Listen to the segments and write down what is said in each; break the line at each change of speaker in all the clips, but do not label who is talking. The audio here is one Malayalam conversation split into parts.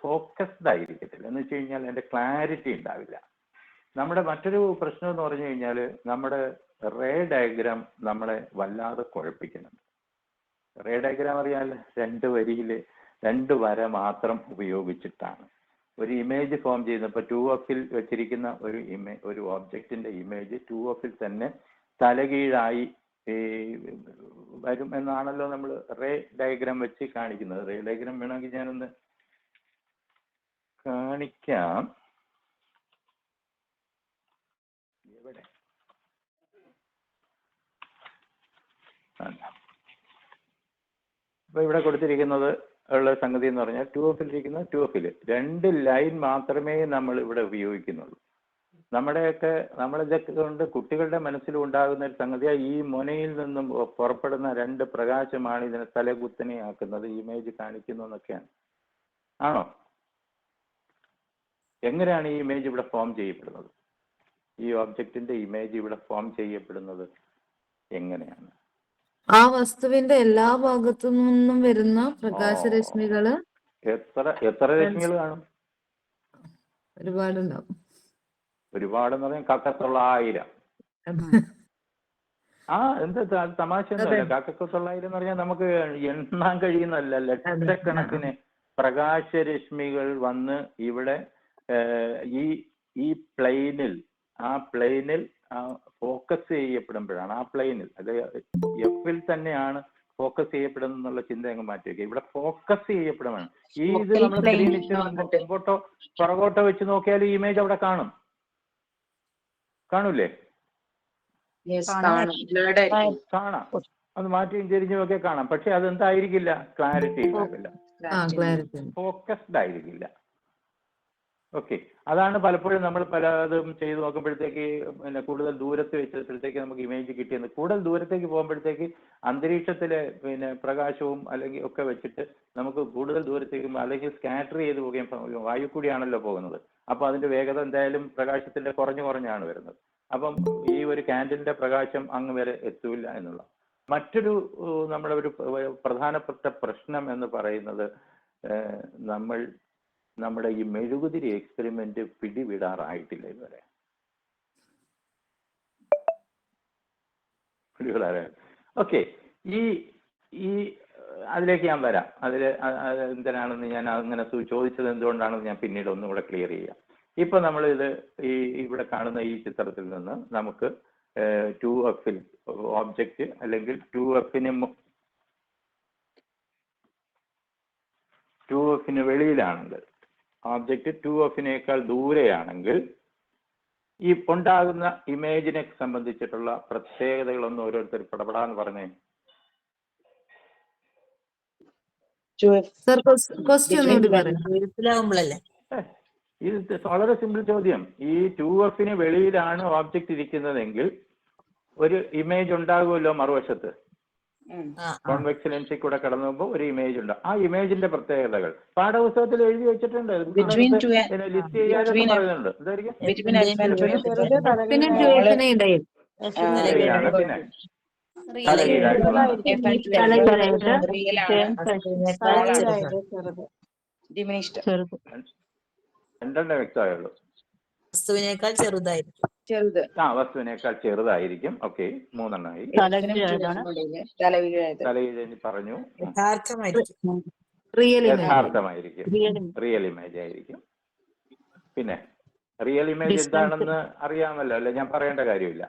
ഫോക്കസ്ഡ് ആയിരിക്കത്തില്ല. എന്ന് വെച്ച് കഴിഞ്ഞാൽ അതിന്റെ ക്ലാരിറ്റി ഉണ്ടാവില്ല. നമ്മുടെ മറ്റൊരു പ്രശ്നം എന്ന് പറഞ്ഞു കഴിഞ്ഞാൽ നമ്മുടെ റേ ഡയഗ്രാം നമ്മളെ വല്ലാതെ കുഴപ്പിക്കുന്നുണ്ട്. റേ ഡയഗ്രാം അറിയാൽ രണ്ട് വരിയിൽ രണ്ട് വര മാത്രം ഉപയോഗിച്ചിട്ടാണ്. ഒരു ഇമേജ് ഫോം ചെയ്യുന്നത് ഇപ്പൊ ടു ഓഫിൽ വെച്ചിരിക്കുന്ന ഒരു ഇമേ ഒരു ഓബ്ജക്റ്റിന്റെ ഇമേജ് ടു ഓഫിൽ തന്നെ തലകീഴായി വരും എന്നാണല്ലോ നമ്മൾ റേ ഡയഗ്രാം വെച്ച് കാണിക്കുന്നത്. റേ ഡയഗ്രാം വേണമെങ്കിൽ ഞാനൊന്ന് കാണിക്കാം. എവിടെ. അപ്പൊ ഇവിടെ കൊടുത്തിരിക്കുന്നത് ഉള്ള സംഗതി എന്ന് പറഞ്ഞാൽ ടു ഇരിക്കുന്ന ടു എഫിൽ രണ്ട് ലൈൻ മാത്രമേ നമ്മൾ ഇവിടെ ഉപയോഗിക്കുന്നുള്ളൂ. നമ്മുടെയൊക്കെ നമ്മളിതൊക്കെ കൊണ്ട് കുട്ടികളുടെ മനസ്സിൽ ഉണ്ടാകുന്ന ഒരു സംഗതിയാ ഈ മുനയിൽ നിന്നും പുറപ്പെടുന്ന രണ്ട് പ്രകാശമാണ് ഇതിനെ തലകുത്തനെയാക്കുന്നത് ഇമേജ് കാണിക്കുന്നു എന്നൊക്കെയാണ്. ആണോ? എങ്ങനെയാണ് ഈ ഇമേജ് ഇവിടെ ഫോം ചെയ്യപ്പെടുന്നത്? ഈ ഓബ്ജക്റ്റിന്റെ ഇമേജ് ഇവിടെ ഫോം ചെയ്യപ്പെടുന്നത് എങ്ങനെയാണ്?
ആ വസ്തുവിന്റെ എല്ലാ ഭാഗത്തു നിന്നും വരുന്ന പ്രകാശരശ്മികൾ
എത്ര എത്ര രശ്മികൾ കാണും?
ഒരുപാടുണ്ടാവും.
ഒരുപാടെന്ന് കാക്കത്തുള്ള ആയിരം. ആ എന്താ തമാശ ഒന്നുമല്ല കാക്കത്തൊള്ളായിരം എന്ന് പറഞ്ഞാൽ നമുക്ക് എണ്ണാൻ കഴിയുന്നല്ല ലക്ഷക്കണക്കിന് പ്രകാശരശ്മികൾ വന്ന് ഇവിടെ ഈ ഈ പ്ലെയിനിൽ ആ പ്ലെയിനിൽ ഫോക്കസ് ചെയ്യപ്പെടുമ്പോഴാണ് ആ പ്ലെയിനിൽ അത് എഫിൽ തന്നെയാണ് ഫോക്കസ് ചെയ്യപ്പെടുന്നത് എന്നുള്ള ചിന്ത അങ്ങ് മാറ്റി വെക്കുക. ഇവിടെ ഫോക്കസ് ചെയ്യപ്പെടുകയാണ് ഈ ഇത് നമ്മൾ
വന്നിട്ട്.
മുമ്പോട്ടോ പുറകോട്ടോ വെച്ച് നോക്കിയാൽ ഈ ഇമേജ് അവിടെ കാണും. കാണൂലേ
കാണും.
അത് മാറ്റിയും തിരിഞ്ഞും ഒക്കെ കാണാം. പക്ഷെ ക്ലാരിറ്റി ഉണ്ടാവില്ല.
ആ ക്ലാരിറ്റി
ഫോക്കസ്ഡ് ആയിരിക്കില്ല. ഓക്കെ അതാണ് പലപ്പോഴും നമ്മൾ പലതും ചെയ്ത് നോക്കുമ്പോഴത്തേക്ക് പിന്നെ കൂടുതൽ ദൂരത്ത് വെച്ചപ്പോഴത്തേക്ക് നമുക്ക് ഇമേജ് കിട്ടിയത് കൂടുതൽ ദൂരത്തേക്ക് പോകുമ്പോഴത്തേക്ക് അന്തരീക്ഷത്തിലെ പിന്നെ പ്രകാശവും അല്ലെങ്കിൽ ഒക്കെ വെച്ചിട്ട് നമുക്ക് കൂടുതൽ ദൂരത്തേക്ക് അല്ലെങ്കിൽ സ്കാറ്റർ ചെയ്ത് പോകുകയും വായു കൂടിയാണല്ലോ പോകുന്നത്. അപ്പോൾ അതിന്റെ വേഗത എന്തായാലും പ്രകാശത്തിന്റെ കുറഞ്ഞു കുറഞ്ഞാണ് വരുന്നത്. അപ്പം ഈ ഒരു കാൻഡിലിന്റെ പ്രകാശം അങ്ങ് വരെ എത്തൂല എന്നുള്ള. മറ്റൊരു നമ്മുടെ ഒരു പ്രധാനപ്പെട്ട പ്രശ്നം എന്ന് പറയുന്നത് നമ്മൾ നമ്മുടെ ഈ മെഴുകുതിരി എക്സ്പെരിമെന്റ് പിടിവിടാറായിട്ടില്ല ഇതുവരെ. പിടിവിടാറായി. ഓക്കെ ഈ ഈ അതിലേക്ക് ഞാൻ വരാം. അതിൽ എന്തിനാണെന്ന് ഞാൻ അങ്ങനെ ചോദിച്ചത് എന്തുകൊണ്ടാണെന്ന് ഞാൻ പിന്നീട് ഒന്നും കൂടെ ക്ലിയർ ചെയ്യാം. ഇപ്പൊ നമ്മൾ ഇത് ഈ ഇവിടെ കാണുന്ന ഈ ചിത്രത്തിൽ നിന്ന് നമുക്ക് ടു എഫിൽ ഓബ്ജക്റ്റ് അല്ലെങ്കിൽ ടു എഫിന് ടു എഫിന് വെളിയിലാണെങ്കിൽ ഓബ്ജക്റ്റ് ടു എഫിനേക്കാൾ ദൂരെയാണെങ്കിൽ ഈ ഉണ്ടാകുന്ന ഇമേജിനെ സംബന്ധിച്ചിട്ടുള്ള പ്രത്യേകതകളൊന്നും ഓരോരുത്തർ പടപെടാന്ന് പറഞ്ഞേ. ഇത് വളരെ സിമ്പിൾ ചോദ്യം. ഈ ടു എഫിന് വെളിയിലാണ് ഓബ്ജക്റ്റ് ഇരിക്കുന്നതെങ്കിൽ ഒരു ഇമേജ് ഉണ്ടാകുമല്ലോ മറുവശത്ത്. കോൺവെക്സ് ലെൻസിൽ കൂടെ കടന്നു പോകുമ്പോൾ ഒരു ഇമേജ് ഉണ്ട്. ആ ഇമേജിന്റെ പ്രത്യേകതകൾ. പാഠപുസ്തകത്തിൽ എഴുതി വെച്ചിട്ടുണ്ട്. ലിസ്റ്റ് പറയുന്നുണ്ട്. എന്തായിരിക്കും. രണ്ടെണ്ണം വ്യക്തമായുള്ളൂ.
വസ്തുവിനേക്കാൾ ചെറുതായിരിക്കും.
ചെറുത്.
ആ വസ്തുവിനേക്കാൾ ചെറുതായിരിക്കും. ഓക്കെ മൂന്നെണ്ണമായി. തലകീഴ് പറഞ്ഞു.
യഥാർത്ഥമായിരിക്കും.
Real image.
യഥാർത്ഥമായിരിക്കും. Real image. ആയിരിക്കും. പിന്നെ റിയൽ ഇമേജ് എന്താണെന്ന് അറിയാമല്ലോ അല്ലെ? ഞാൻ പറയേണ്ട കാര്യമില്ല.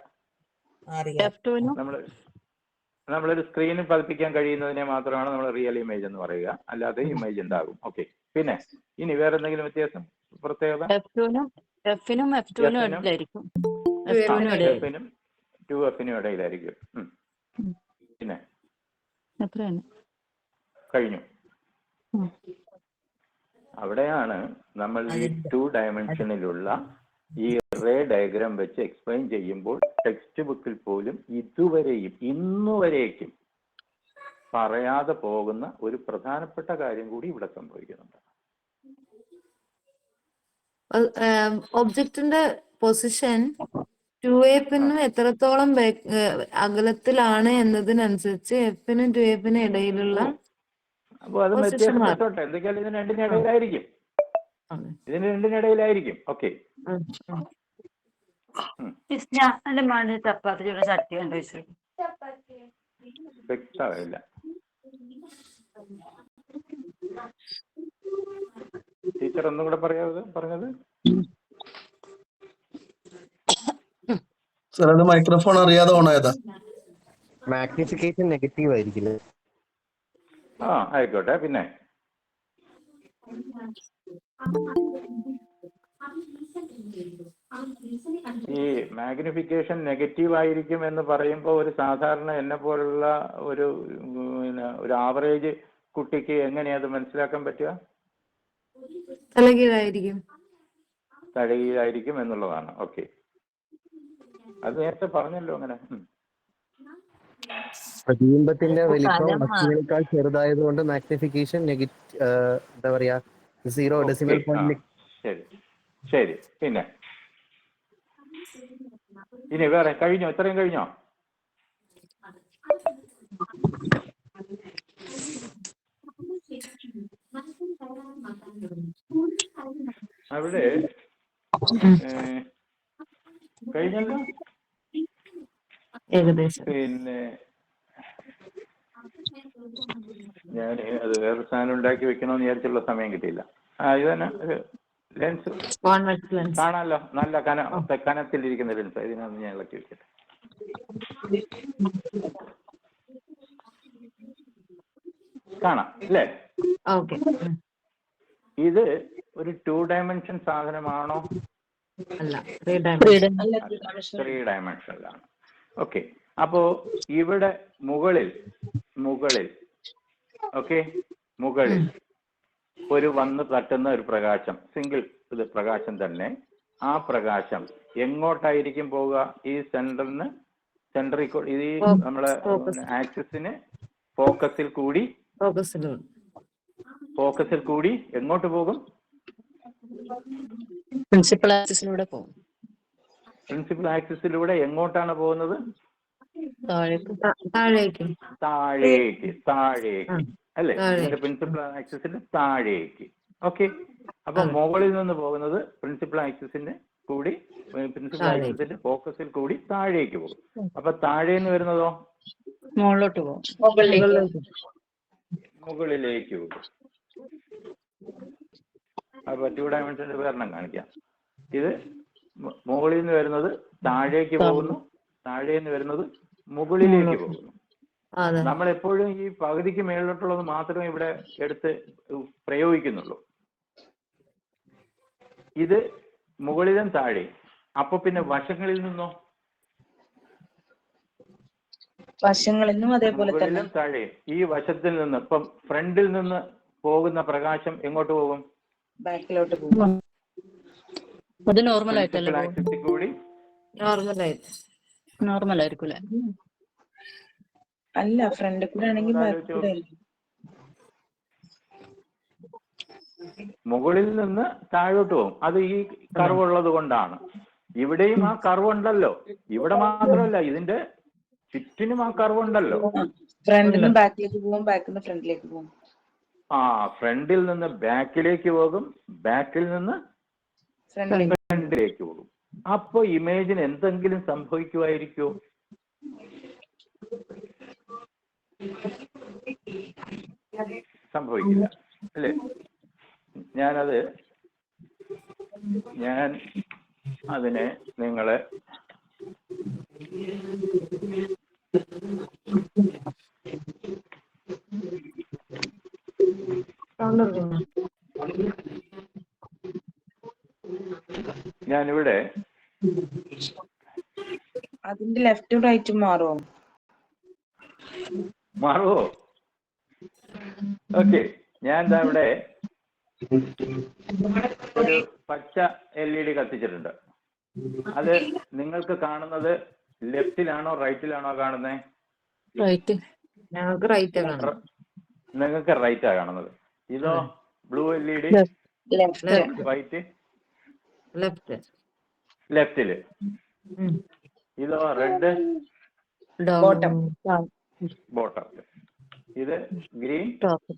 നമ്മളൊരു സ്ക്രീനിൽ പതിപ്പിക്കാൻ കഴിയുന്നതിനെ മാത്രമാണ് നമ്മൾ റിയൽ ഇമേജ് എന്ന് പറയുക. അല്ലാതെ ഇമേജ് ഉണ്ടാകും ഓക്കെ. പിന്നെ ഇനി വേറെ എന്തെങ്കിലും വ്യത്യാസം? പ്രത്യേകത?
എഫിനും എഫ് ടുവിനും ഇടയിലായിരിക്കും.
എഫിനും ടു എഫിനും ഇടയിലായിരിക്കും. പിന്നെ?
എത്രയാണ്
കഴിഞ്ഞു. അവിടെയാണ് നമ്മൾ ഈ ടു ഡയമെൻഷനിലുള്ള ഈ റേ ഡയഗ്രാം വെച്ച് എക്സ്പ്ലെയിൻ ചെയ്യുമ്പോൾ ടെക്സ്റ്റ് ബുക്കിൽ പോലും ഇതുവരെയും ഇന്നുവരേക്കും പറയാതെ പോകുന്ന ഒരു പ്രധാനപ്പെട്ട കാര്യം കൂടി ഇവിടെ സംഭവിക്കുന്നുണ്ട്.
ഒബ്ജക്റ്റിന്റെ പൊസിഷൻ ടു എഫിന് എത്രത്തോളം അകലത്തിലാണ് എന്നതിനനുസരിച്ച് എഫിനും ടു എഫിനും ഇടയിലുള്ള
അപ്പോൾ അത്
Position
വ്യത്യാസം
മാറും.
വെച്ചോട്ടെ എന്തൊക്കെയാലും ഇതിന് രണ്ടിനിടയിലായിരിക്കും. ഇതിന് രണ്ടിനിടയിലായിരിക്കും ഓക്കെ.
ചപ്പാത്തി ചപ്പാത്തി ചൂടെ ചട്ടി കണ്ടു വെച്ചു
വ്യക്തമായില്ല. ടീച്ചർ ഒന്നും കൂടെ പറയാത് പറഞ്ഞത്?
സാർ അത് മൈക്രോഫോൺ അറിയാതെ ഓണായതാ
മാഗ്നിഫിക്കേഷൻ നെഗറ്റീവ് ആയിരിക്കില്ല?
ആ ആയിക്കോട്ടെ പിന്നെ. ഈ മാഗ്നിഫിക്കേഷൻ നെഗറ്റീവ് ആയിരിക്കും എന്ന് പറയുമ്പോൾ ഒരു സാധാരണ എന്നെ പോലുള്ള ഒരു പിന്നെ ഒരു ആവറേജ് കുട്ടിക്ക് എങ്ങനെയാ അത് മനസ്സിലാക്കാൻ പറ്റുക?
തലകീഴായിരിക്കും.
തലകീഴായിരിക്കും എന്നുള്ളതാണ്. ഓക്കെ. അത് നേരത്തെ പറഞ്ഞല്ലോ അങ്ങനെ.
പ്രതിബിംബത്തിന്റെ വലിപ്പം
ഫലം ചെറുതായത്
വസ്തുവിനേക്കാൾ ചെറുതായതുകൊണ്ട് മാഗ്നിഫിക്കേഷൻ നെഗറ്റീവ് എന്താ പറയാ സീറോ ഡെസിമൽ പോയിന്റ്
ശരി. ശരി. പിന്നെ? ഇനി വേറെ കഴിഞ്ഞോ? ഇത്രയും കഴിഞ്ഞോ? അവിടെ ഏ, കഴിഞ്ഞല്ലോ?
ഏകദേശം.
പിന്നെ ഞാൻ അത് വേറെ സാധനം ഉണ്ടാക്കി വെക്കണമെന്ന് വിചാരിച്ചുള്ള സമയം കിട്ടിയില്ല. ആ ഇത് തന്നെ ഒരു ലെൻസ്. കാണാമല്ലോ നല്ല കന കനത്തിലിരിക്കുന്ന ലെൻസ്. ഇതിനൊന്ന് ഞാൻ ഇളക്കി വെക്കട്ടെ. കാണാം അല്ലേ?
ഓക്കെ
ഇത് ഒരു ടു ഡയമെൻഷൻ സാധനമാണോ?
അല്ല ത്രീ ഡയമെൻഷൻ
ആണ് dimension.
ഡയമെൻഷനിലാണ് ഓക്കെ അപ്പോ ഇവിടെ മുകളിൽ മുകളിൽ ഓക്കെ മുകളിൽ ഒരു വന്ന് തട്ടുന്ന ഒരു പ്രകാശം സിംഗിൾ ഇത് പ്രകാശം തന്നെ. ആ പ്രകാശം എങ്ങോട്ടായിരിക്കും പോവുക? ഈ സെന്ററിന് സെന്ററിൽ ഈ നമ്മളെ. ആക്സിസിന് ഫോക്കസിൽ കൂടി. ഫോക്കസിൽ കൂടി എങ്ങോട്ട് പോകും?
പ്രിൻസിപ്പൽ ആക്സിസിലൂടെ പോകും.
പ്രിൻസിപ്പൽ ആക്സിസിലൂടെ എങ്ങോട്ടാണ് പോകുന്നത്?
താഴേക്ക്.
താഴേക്ക്.
താഴേക്ക്. അല്ലേ. പ്രിൻസിപ്പൽ ആക്സിസിന്റെ താഴേക്ക്. ഓക്കെ അപ്പൊ. മുകളിൽ നിന്ന് പോകുന്നത് പ്രിൻസിപ്പൽ ആക്സിസിന്റെ കൂടി പ്രിൻസിപ്പൽ. ആക്സിസിന്റെ ഫോക്കസിൽ കൂടി താഴേക്ക് പോകും. അപ്പൊ താഴെ നിന്ന് വരുന്നതോ?
മുകളിലോട്ട് പോകും.
മുകളിലേക്ക്
പോകും. അപ്പൊ ടു ഡയമെൻഷന്റെ വിവരണം കാണിക്കാം. ഇത് മുകളിൽ നിന്ന് വരുന്നത് താഴേക്ക് പോകുന്നു. താഴെ നിന്ന് വരുന്നത് മുകളിലേക്ക് പോകുന്നു.
അതെ.
നമ്മൾ എപ്പോഴും ഈ പകുതിക്ക് മേളിലോട്ടുള്ളത് മാത്രമേ ഇവിടെ എടുത്ത് പ്രയോഗിക്കുന്നുള്ളൂ. ഇത് മുകളിലും താഴെ അപ്പൊ പിന്നെ വശങ്ങളിൽ നിന്നോ?
വശങ്ങളിൽ നിന്നും അതേപോലെ
താഴെ ഈ വശത്തിൽ നിന്ന് ഇപ്പം ഫ്രണ്ടിൽ നിന്ന് പോകുന്ന പ്രകാശം എങ്ങോട്ട് പോകും?
ബാക്കിലോട്ട് പോകും.
അത് നോർമൽ ആയിട്ടല്ലേ
കൂടി.
നോർമലായിട്ട്.
നോർമൽ അല്ല
ഫ്രണ്ട് കൂടെ ആണെങ്കിൽ
മുകളിൽ നിന്ന് താഴോട്ട് പോകും. അത് ഈ കർവ് ഉള്ളത് കൊണ്ടാണ്. ഇവിടെയും ആ കർവ് ഉണ്ടല്ലോ. ഇവിടെ മാത്രമല്ല ഇതിന്റെ ചുറ്റിനും ആ കർവ് ഉണ്ടല്ലോ.
ഫ്രണ്ടിലും ബാക്കിലേക്ക് പോകും ബാക്കിൽ നിന്ന് ഫ്രണ്ടിലേക്ക് പോകും.
ആ ഫ്രണ്ടിൽ നിന്ന് ബാക്കിലേക്ക് പോകും ബാക്കിൽ നിന്ന്
ഫ്രണ്ടിലേക്ക്.
പോകും. അപ്പൊ ഇമേജിന് എന്തെങ്കിലും സംഭവിക്കുമായിരിക്കോ? സംഭവിക്കില്ല. അല്ലേ? ഞാനത് ഞാൻ അതിനെ നിങ്ങളെ
സൗണ്ട് കുറഞ്ഞോ?
ഞാനിവിടെ
അതിന്റെ ലെഫ്റ്റും റൈറ്റും മാറുമോ
മാറുമോ ഓക്കെ. ഞാൻ എന്താ ഇവിടെ ഒരു പച്ച എൽ ഇ ഡി കത്തിച്ചിട്ടുണ്ട്. അത് നിങ്ങൾക്ക് കാണുന്നത് ലെഫ്റ്റിലാണോ റൈറ്റിലാണോ കാണുന്നത്
റൈറ്റ്.
ഞങ്ങൾക്ക് റൈറ്റ്
നിങ്ങൾക്ക് റൈറ്റാ കാണുന്നത്. ഇതോ blue L E D
left
white
left
ലെഫ്റ്റിൽ ഇതോ റെഡ്
ബോട്ടം
ബോട്ടം ഇത് ഗ്രീൻ
ടോപ്പ്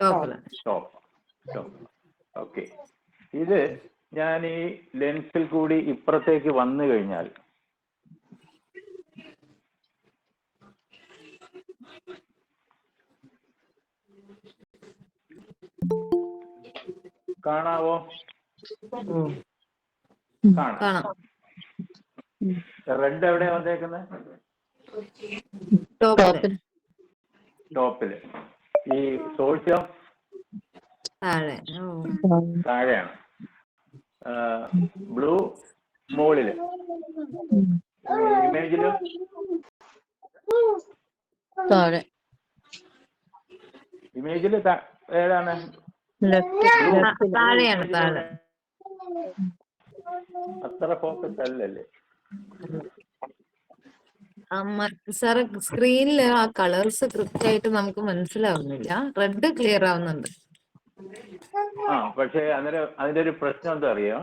ടോപ്പ് ഓക്കെ ഇത് ഞാൻ ഈ ലെൻസിൽ കൂടി ഇപ്പുറത്തേക്ക് വന്നു കഴിഞ്ഞാൽ കാണാവോ? കാണാം. റെഡ് എവിടെയാ വന്നേക്കുന്നത് ടോപ്പിൽ. ഈ സോഴ്സോ താഴെയാണ്. ബ്ലൂ മോളിൽ. ഇമേജിലോ?
താഴെ.
ഇമേജിൽ ഏതാണ്?
ലെഫ്റ്റ്
താഴെയാണ് താഴെ.
അത്ര ഫോക്കസ് അല്ലല്ലേ?
സാറ് സ്ക്രീനിൽ ആ കളേഴ്സ് കൃത്യമായിട്ട് നമുക്ക് മനസ്സിലാവുന്നില്ല. റെഡ് ക്ലിയർ ആവുന്നുണ്ട്.
ആ പക്ഷേ അതിന്റെ അതിന്റെ ഒരു പ്രശ്നം എന്താ അറിയോ?